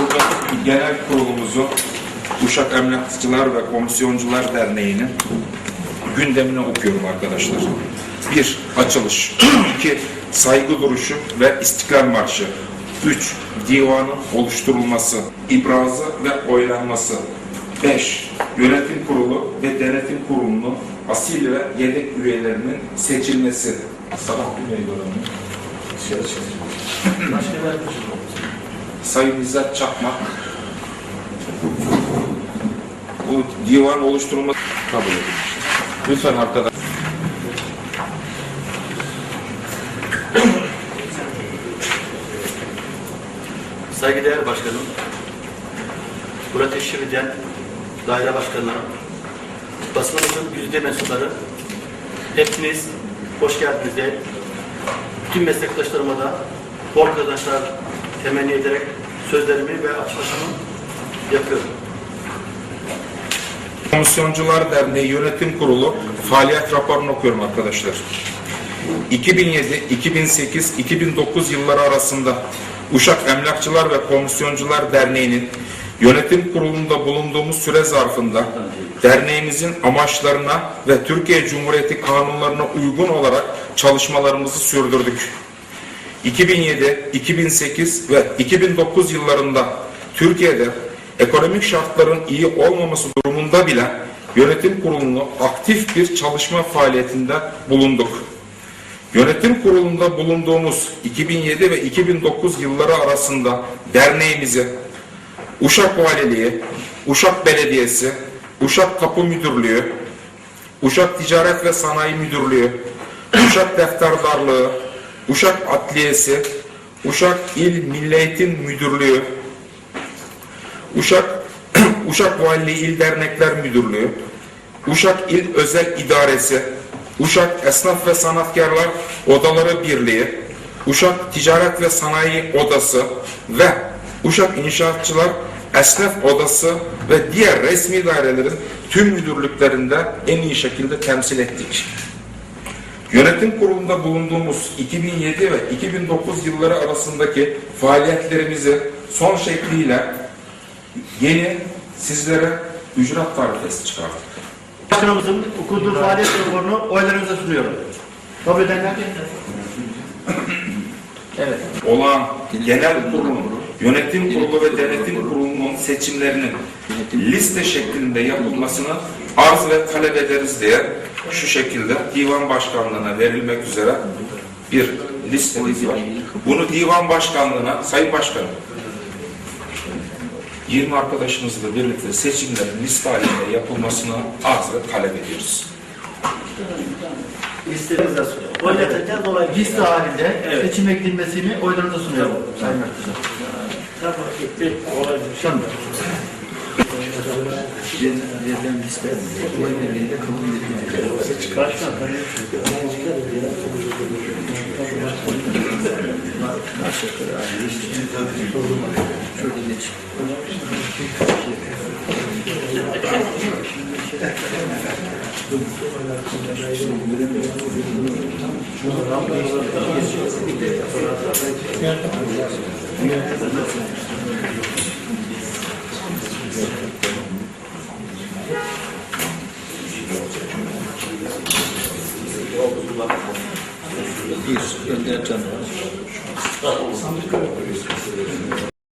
Burada genel kurulumuzu Uşak Emlakçılar ve Komisyoncular Derneği'nin gündemini okuyorum arkadaşlar. Bir, açılış. İki, saygı duruşu ve istiklal marşı. Üç, divanın oluşturulması, ibrazı ve oylanması. Beş, yönetim kurulu ve denetim kurulunun asil ve yedek üyelerinin seçilmesi. Sabahattin Bey görevli. Sayın İzzet Çakmak bu divan oluşturulması kabul edilmiştir. Lütfen arkadaşlar. Saygıdeğer Başkanım, burada teşrif eden daire başkanlarım, basınımızın yüzde mensupları, hepiniz hoş geldiniz de bütün meslektaşlarıma da bol kazançlar temenni ederek sözlerimi ve açılışımı yapıyorum. Komisyoncular Derneği Yönetim Kurulu faaliyet raporunu okuyorum arkadaşlar. 2007, 2008, 2009 yılları arasında Uşak Emlakçılar ve Komisyoncular Derneği'nin yönetim kurulunda bulunduğumuz süre zarfında derneğimizin amaçlarına ve Türkiye Cumhuriyeti kanunlarına uygun olarak çalışmalarımızı sürdürdük. 2007, 2008 ve 2009 yıllarında Türkiye'de ekonomik şartların iyi olmaması durumunda bile yönetim kurulunu aktif bir çalışma faaliyetinde bulunduk. Yönetim kurulunda bulunduğumuz 2007 ve 2009 yılları arasında derneğimizi Uşak Valiliği, Uşak Belediyesi, Uşak Kapı Müdürlüğü, Uşak Ticaret ve Sanayi Müdürlüğü, Uşak Defterdarlığı, Uşak Adliyesi, Uşak İl Milli Eğitim Müdürlüğü, Uşak Uşak Valiliği İl Dernekler Müdürlüğü, Uşak İl Özel İdaresi, Uşak Esnaf ve Sanatkarlar Odaları Birliği, Uşak Ticaret ve Sanayi Odası ve Uşak İnşaatçılar Esnaf Odası ve diğer resmi dairelerin tüm müdürlüklerinde en iyi şekilde temsil ettik. Yönetim kurulunda bulunduğumuz 2007 ve 2009 yılları arasındaki faaliyetlerimizi son şekliyle yeni sizlere ücret tarifesi çıkarttık. Başkanımızın okuduğu faaliyet raporunu oylarınıza sunuyorum. Kabul edenler? Evet. Olağan genel kurulun, yönetim kurulu ve denetim kurulunun seçimlerinin liste şeklinde yapılmasını arz ve talep ederiz diye şu şekilde divan başkanlığına verilmek üzere bir listemiz var. Bunu divan başkanlığına, sayın başkanım, 20 arkadaşımızla birlikte seçimlerin liste halinde yapılmasını arz ve talep ediyoruz. Listemizde sunuyorum. Oylatacağız olay. Liste halinde seçime gidilmesini oylarınıza sunuyorum. Sayın Arkadaşlar. Tamam. Olay. Tamam. Verilen liste oy birliğiyle kabul edilmedi. Başkan. Aşağı yukarı aynı işte. Şöyle geç. Bir, Önder Can var.